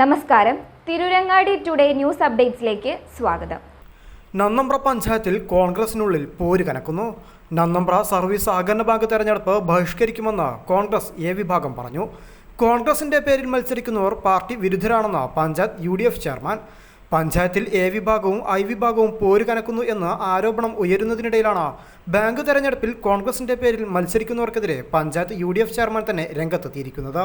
നമസ്കാരം. Tirurangadi today news അപ്ഡേറ്റ്സിലേക്ക് സ്വാഗതം. നന്നമ്പ്ര പഞ്ചായത്തിൽ കോൺഗ്രസിനുള്ളിൽ പോര് കനക്കുന്നു. നന്നമ്പ്ര സർവീസ് സഹകരണ ബാങ്ക് തെരഞ്ഞെടുപ്പ് ബഹിഷ്കരിക്കുമെന്ന് കോൺഗ്രസ് എ വിഭാഗം പറഞ്ഞു. കോൺഗ്രസിന്റെ പേരിൽ മത്സരിക്കുന്നവർ പാർട്ടി വിരുദ്ധരാണെന്ന് പഞ്ചായത്ത് യു ചെയർമാൻ. പഞ്ചായത്തിൽ എ വിഭാഗവും ഐ വിഭാഗവും പോര് കനക്കുന്നു എന്ന ആരോപണം ഉയരുന്നതിനിടയിലാണ് ബാങ്ക് തെരഞ്ഞെടുപ്പിൽ കോൺഗ്രസിന്റെ പേരിൽ മത്സരിക്കുന്നവർക്കെതിരെ പഞ്ചായത്ത് യു ചെയർമാൻ തന്നെ രംഗത്തെത്തിയിരിക്കുന്നത്.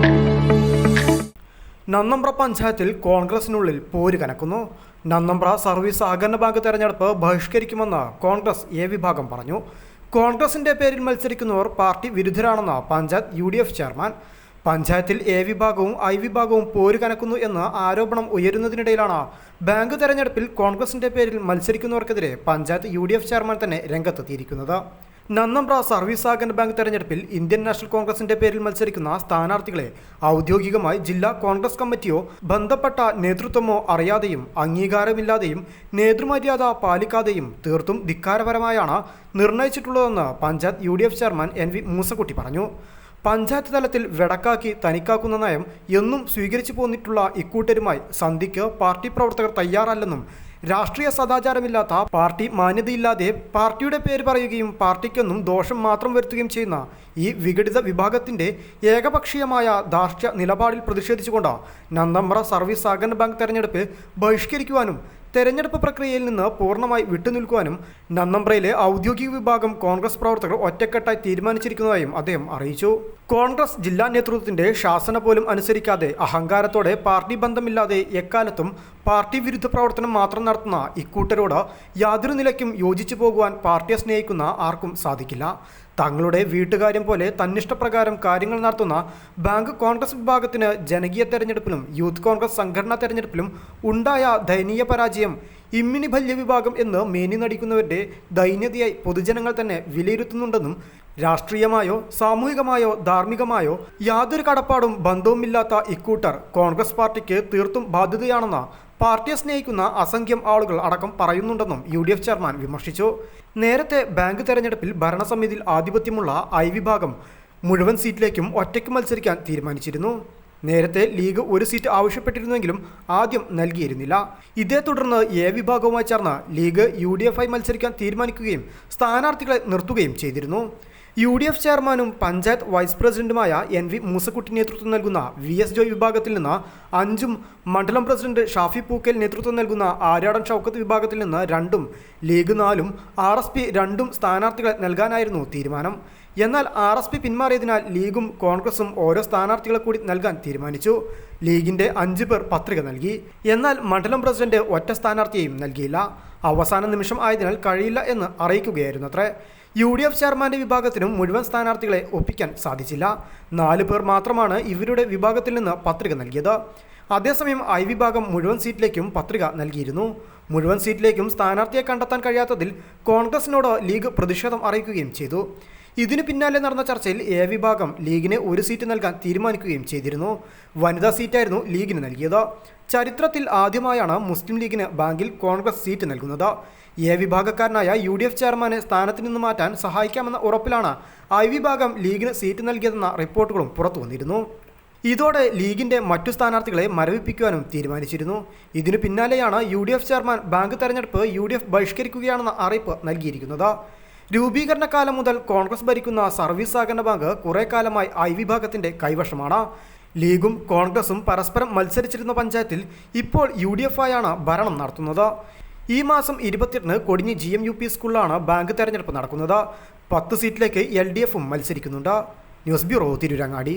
നന്നമ്പ്ര പഞ്ചായത്തിൽ കോൺഗ്രസിനുള്ളിൽ പോര് കനക്കുന്നു. നന്നമ്പ്ര സർവീസ് സഹകരണ ബാങ്ക് തെരഞ്ഞെടുപ്പ് ബഹിഷ്കരിക്കുമെന്ന് കോൺഗ്രസ് എ വിഭാഗം പറഞ്ഞു. കോൺഗ്രസിന്റെ പേരിൽ മത്സരിക്കുന്നവർ പാർട്ടി വിരുദ്ധരാണെന്ന് പഞ്ചായത്ത് യു ചെയർമാൻ. പഞ്ചായത്തിൽ എ വിഭാഗവും ഐ വിഭാഗവും പോര് കനക്കുന്നു എന്ന ആരോപണം ഉയരുന്നതിനിടയിലാണ് ബാങ്ക് തെരഞ്ഞെടുപ്പിൽ കോൺഗ്രസിന്റെ പേരിൽ മത്സരിക്കുന്നവർക്കെതിരെ പഞ്ചായത്ത് യു ചെയർമാൻ തന്നെ രംഗത്തെത്തിയിരിക്കുന്നത്. നന്നമ്പ്ര സർവീസ് സഹകരണ ബാങ്ക് തെരഞ്ഞെടുപ്പിൽ ഇന്ത്യൻ നാഷണൽ കോൺഗ്രസിന്റെ പേരിൽ മത്സരിക്കുന്ന സ്ഥാനാർത്ഥികളെ ഔദ്യോഗികമായി ജില്ലാ കോൺഗ്രസ് കമ്മിറ്റിയോ ബന്ധപ്പെട്ട നേതൃത്വമോ അറിയാതെയും അംഗീകാരമില്ലാതെയും നേതൃമര്യാദ പാലിക്കാതെയും തീർത്തും ധിക്കാരപരമായാണ് നിർണയിച്ചിട്ടുള്ളതെന്ന് panchayat U chairman N V Moosakutty പറഞ്ഞു. പഞ്ചായത്ത് തലത്തിൽ വെടക്കാക്കി തനിക്കാക്കുന്ന നയം എന്നും സ്വീകരിച്ചു പോന്നിട്ടുള്ള ഇക്കൂട്ടരുമായി സന്ധിക്ക് പാർട്ടി പ്രവർത്തകർ തയ്യാറല്ലെന്നും രാഷ്ട്രീയ സദാചാരമില്ലാത്ത പാർട്ടി മാന്യതയില്ലാതെ പാർട്ടിയുടെ പേര് പറയുകയും പാർട്ടിക്കൊന്നും ദോഷം മാത്രം വരുത്തുകയും ചെയ്യുന്ന ഈ വിഘടിത വിഭാഗത്തിന്റെ ഏകപക്ഷീയമായ ധാർഷ്ട്യ നിലപാടിൽ പ്രതിഷേധിച്ചുകൊണ്ട് നന്ദമ്പ്ര സർവീസ് സഹകരണ ബാങ്ക് തെരഞ്ഞെടുപ്പ് ബഹിഷ്കരിക്കുവാനും തെരഞ്ഞെടുപ്പ് പ്രക്രിയയിൽ നിന്ന് പൂർണമായി വിട്ടുനിൽക്കുവാനും നന്നമ്പ്രയിലെ ഔദ്യോഗിക വിഭാഗം കോൺഗ്രസ് പ്രവർത്തകർ ഒറ്റക്കെട്ടായി തീരുമാനിച്ചിരിക്കുന്നതായും അദ്ദേഹം അറിയിച്ചു. കോൺഗ്രസ് ജില്ലാ നേതൃത്വത്തിന്റെ ശാസന പോലും അനുസരിക്കാതെ അഹങ്കാരത്തോടെ പാർട്ടി ബന്ധമില്ലാതെ എക്കാലത്തും പാർട്ടി വിരുദ്ധ പ്രവർത്തനം മാത്രം നടത്തുന്ന ഇക്കൂട്ടരോട് യാതൊരു നിലയ്ക്കും യോജിച്ചു പോകുവാൻ പാർട്ടിയെ സ്നേഹിക്കുന്ന ആർക്കും സാധിക്കില്ല. തങ്ങളുടെ വീട്ടുകാര്യം പോലെ തന്നിഷ്ടപ്രകാരം കാര്യങ്ങൾ നടത്തുന്ന ബാങ്ക് കോൺഗ്രസ് വിഭാഗത്തിന് ജനകീയ തെരഞ്ഞെടുപ്പിലും യൂത്ത് കോൺഗ്രസ് സംഘടനാ തെരഞ്ഞെടുപ്പിലും ഉണ്ടായ ദയനീയ പരാജയം ഇമ്മിനി ഭല്യ വിഭാഗം എന്ന് മേനി നടിക്കുന്നവരുടെ ദൈന്യതയായി പൊതുജനങ്ങൾ തന്നെ വിലയിരുത്തുന്നുണ്ടെന്നും രാഷ്ട്രീയമായോ സാമൂഹികമായോ ധാർമ്മികമായോ യാതൊരു കടപ്പാടും ബന്ധവുമില്ലാത്ത ഇക്കൂട്ടർ കോൺഗ്രസ് പാർട്ടിക്ക് തീർത്തും ബാധ്യതയാണെന്ന പാർട്ടിയെ സ്നേഹിക്കുന്ന അസംഖ്യം ആളുകൾ അടക്കം പറയുന്നുണ്ടെന്നും യു ഡി എഫ് ചെയർമാൻ വിമർശിച്ചു. നേരത്തെ ബാങ്ക് തെരഞ്ഞെടുപ്പിൽ ഭരണസമിതിയിൽ ആധിപത്യമുള്ള ഐ വിഭാഗം മുഴുവൻ സീറ്റിലേക്കും ഒറ്റയ്ക്ക് മത്സരിക്കാൻ തീരുമാനിച്ചിരുന്നു. നേരത്തെ ലീഗ് ഒരു സീറ്റ് ആവശ്യപ്പെട്ടിരുന്നെങ്കിലും ആദ്യം നൽകിയിരുന്നില്ല. ഇതേ തുടർന്ന് എ വിഭാഗവുമായി ചേർന്ന ലീഗ് യു ഡി എഫ് ആയി മത്സരിക്കാൻ തീരുമാനിക്കുകയും സ്ഥാനാർത്ഥികളെ നിർത്തുകയും ചെയ്തിരുന്നു. യു ഡി എഫ് ചെയർമാനും പഞ്ചായത്ത് വൈസ് പ്രസിഡന്റുമായ എൻ വി മൂസക്കുട്ടി നേതൃത്വം നൽകുന്ന വി എസ് ജോയ് വിഭാഗത്തിൽ നിന്ന് അഞ്ചും മണ്ഡലം പ്രസിഡന്റ് ഷാഫി പൂക്കൽ നേതൃത്വം നൽകുന്ന ആര്യാടൻ ഷൗക്കത്ത് വിഭാഗത്തിൽ നിന്ന് രണ്ടും ലീഗ് നാലും ആർ എസ് പി രണ്ടും സ്ഥാനാർത്ഥികളെ നൽകാനായിരുന്നു തീരുമാനം. എന്നാൽ ആർ എസ് പി പിന്മാറിയതിനാൽ ലീഗും കോൺഗ്രസും ഓരോ സ്ഥാനാർത്ഥികളെ കൂടി നൽകാൻ തീരുമാനിച്ചു. ലീഗിന്റെ അഞ്ചു പേർ പത്രിക നൽകി. എന്നാൽ മണ്ഡലം പ്രസിഡന്റ് ഒറ്റ സ്ഥാനാർത്ഥിയെയും നൽകിയില്ല. അവസാന നിമിഷം ആയതിനാൽ കഴിയില്ല എന്ന് അറിയിക്കുകയായിരുന്നു അത്രേ യു ഡി എഫ് ചെയർമാന്റെ വിഭാഗത്തിനും മുഴുവൻ സ്ഥാനാർത്ഥികളെ ഒപ്പിക്കാൻ സാധിച്ചില്ല. നാല് പേർ മാത്രമാണ് ഇവരുടെ വിഭാഗത്തിൽ നിന്ന് പത്രിക നൽകിയത്. അതേസമയം ഐ വിഭാഗം മുഴുവൻ സീറ്റിലേക്കും പത്രിക നൽകിയിരുന്നു. മുഴുവൻ സീറ്റിലേക്കും സ്ഥാനാർത്ഥിയെ കണ്ടെത്താൻ കഴിയാത്തതിൽ കോൺഗ്രസിനോട് ലീഗ് പ്രതിഷേധം അറിയിക്കുകയും ചെയ്തു. ഇതിനു പിന്നാലെ നടന്ന ചർച്ചയിൽ എ വിഭാഗം ലീഗിന് ഒരു സീറ്റ് നൽകാൻ തീരുമാനിക്കുകയും ചെയ്തിരുന്നു. വനിതാ സീറ്റായിരുന്നു ലീഗിന് നൽകിയത്. ചരിത്രത്തിൽ ആദ്യമായാണ് മുസ്ലിം ലീഗിന് ബാങ്കിൽ കോൺഗ്രസ് സീറ്റ് നൽകുന്നത്. എ വിഭാഗക്കാരനായ യു ഡി എഫ് ചെയർമാനെ സ്ഥാനത്ത് നിന്ന് മാറ്റാൻ സഹായിക്കാമെന്ന ഉറപ്പിലാണ് ഐ വിഭാഗം ലീഗിന് സീറ്റ് നൽകിയതെന്ന റിപ്പോർട്ടുകളും പുറത്തു വന്നിരുന്നു. ഇതോടെ ലീഗിന്റെ മറ്റു സ്ഥാനാർത്ഥികളെ മരവിപ്പിക്കുവാനും തീരുമാനിച്ചിരുന്നു. ഇതിനു പിന്നാലെയാണ് U D F chairman bank തെരഞ്ഞെടുപ്പ് യു ഡി എഫ് ബഹിഷ്കരിക്കുകയാണെന്ന അറിയിപ്പ് നൽകിയിരിക്കുന്നത്. രൂപീകരണ കാലം മുതൽ കോൺഗ്രസ് ഭരിക്കുന്ന സർവീസ് സഹകരണ ബാങ്ക് കുറെ കാലമായി ഐ വിഭാഗത്തിന്റെ കൈവശമാണ്. ലീഗും കോൺഗ്രസും പരസ്പരം മത്സരിച്ചിരുന്ന പഞ്ചായത്തിൽ ഇപ്പോൾ യു ഡി എഫ് ആയാണ് ഭരണം നടത്തുന്നത്. ഈ മാസം ഇരുപത്തിയെട്ടിന് Kodinhi G M U P സ്കൂളിലാണ് ബാങ്ക് തെരഞ്ഞെടുപ്പ് നടക്കുന്നത്. പത്ത് സീറ്റിലേക്ക് എൽ ഡി എഫും മത്സരിക്കുന്നുണ്ട്. News bureau Tirurangadi.